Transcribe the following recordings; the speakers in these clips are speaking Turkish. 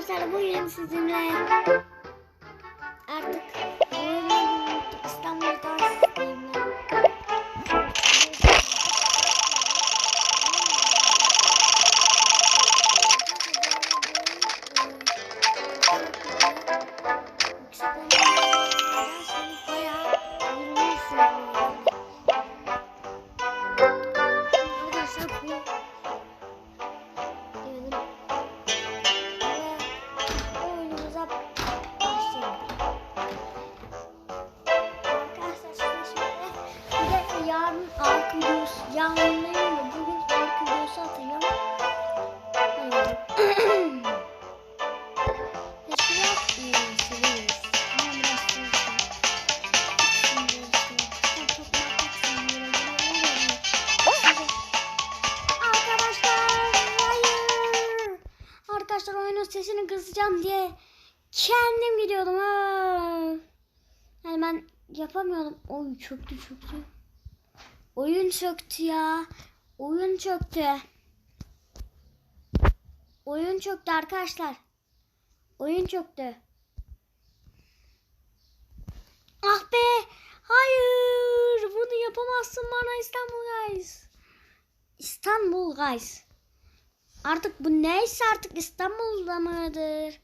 arkadaşlar bugün sizinle artık yarın arka videosu, de bugün arka videosu. Arkadaşlar oyunun sesini kısacağım diye kendim gidiyordum. Ha. Yani ben yapamıyordum. Oy çöktü çöktü. Oyun çöktü ya. Oyun çöktü. Oyun çöktü arkadaşlar. Oyun çöktü. Ah be. Hayır. Bunu yapamazsın bana İstanbul Guys. İstanbul Guys. Artık bu neyse artık İstanbul'da mıdır?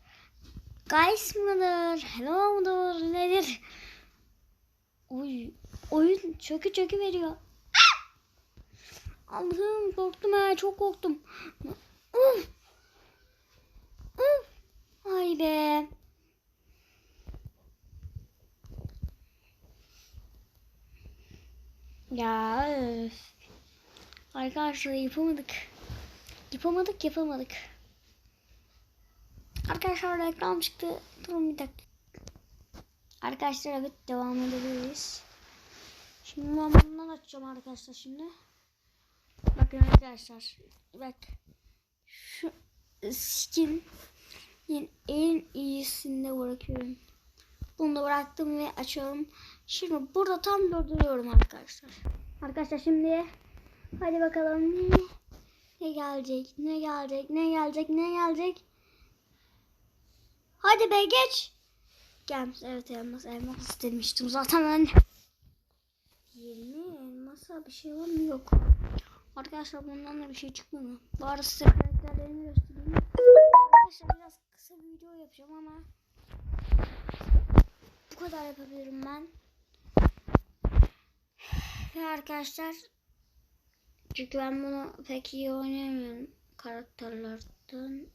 Guys mıdır? Hello mudur? Nedir? Oy, oyun çökü çökü veriyor. Allah'ım korktum ha çok korktum. Uf. Uf. Ay be. Ya öf. Arkadaşlar yapamadık. Yapamadık yapamadık. Arkadaşlar reklam çıktı. Durun bir dakika. Arkadaşlar evet devam edebiliriz. Şimdi ben bundan açacağım arkadaşlar şimdi. Bakın arkadaşlar. Bak. Şu skin en iyisinde bırakıyorum. Bunu da bıraktım ve açıyorum. Şimdi burada tam durduruyorum arkadaşlar. Arkadaşlar şimdi hadi bakalım ne, ne gelecek, ne gelecek, ne gelecek, ne gelecek. Hadi be geç. Gelmiş evet elmas elmas istemiştim zaten ben. 20 elmasa bir şey var mı yok. Arkadaşlar bundan da bir şey çıkmadı. Bari size karakterlerimi göstereyim. Arkadaşlar biraz kısa bir video yapacağım ama bu kadar yapabilirim ben. Ve arkadaşlar çünkü ben bunu pek iyi oynayamıyorum karakterlerden.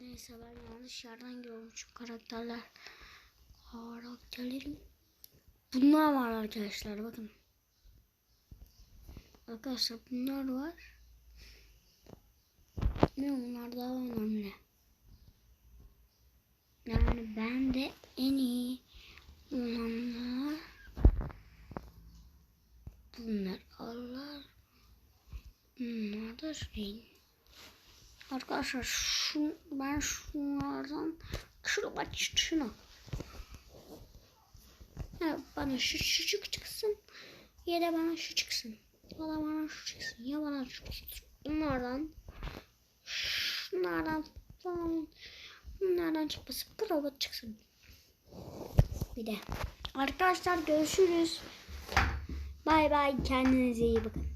Neyse ben yanlış yerden görmüşüm karakterler. Karakterlerim. Bunlar var arkadaşlar bakın. Arkadaşlar bunlar var. Ne bunlar daha önemli. Yani ben de en iyi olanlar bunlar Allah bunlar da şey. Arkadaşlar şu ben şunlardan bak şunu. Ya bana şu şu çıksın ya da bana şu çıksın. Da bana şu çıksın ya bana şu çıksın. Bunlardan şunlardan falan bunlardan çıkması bu robot çıksın. Bir de arkadaşlar görüşürüz. Bay bay kendinize iyi bakın.